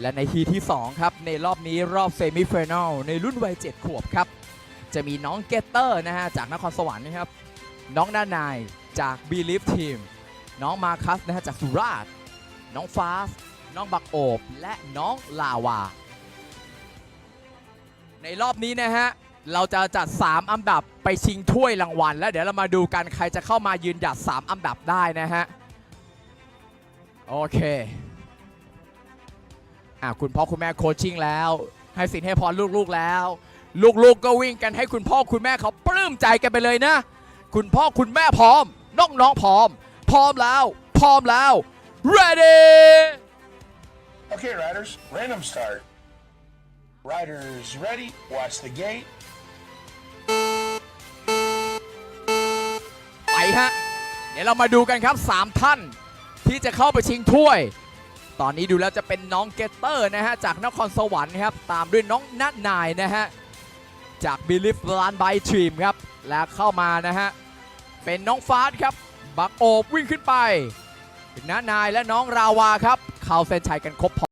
และในฮีที่ 2 ครับ ในรอบนี้รอบเซมิฟิแนลในรุ่นวัย7ขวบครับ จะมีน้องเกตเตอร์นะฮะ จากนครสวรรค์นะครับ น้องนานายจากบีลิฟทีมน้องมาคัสนะฮะ จากสุราษฎร์น้องฟาส น้องบักโอบ และน้องลาวา ในรอบนี้นะฮะ เราจะจัด 3 อันดับไปชิงถ้วยรางวัล แล้วเดี๋ยวเรามาดูกันใครจะเข้ามายืนหยัด 3 อันดับได้นะฮะ โอเค อะคุณพ่อคุณแม่โคชชิ่งแล้ว ให้สินให้พรลูกๆแล้ว ลูกๆก็วิ่งกันให้คุณพ่อคุณแม่เขาปลื้มใจกันไปเลยนะ คุณพ่อคุณแม่พร้อมน้องๆพร้อม พร้อมแล้ว พร้อมแล้ว ready Okay, riders, random start. Riders ready, watch the gate. ไปฮะเดี๋ยวเรามาดูกันครับ 3 ท่านที่จะเข้าไปชิงถ้วย ตอนนี้ดูแล้วจะเป็นน้องเกตเตอร์นะฮะจากนครสวรรค์ครับตามด้วยน้องนัทนายนะฮะจากบิลิฟลานไบทีมครับและเข้ามานะฮะเป็นน้องฟาสครับบักโอบวิ่งขึ้นไปนัทนายและน้องราวาครับเข้าเส้นชัยกันครบพอ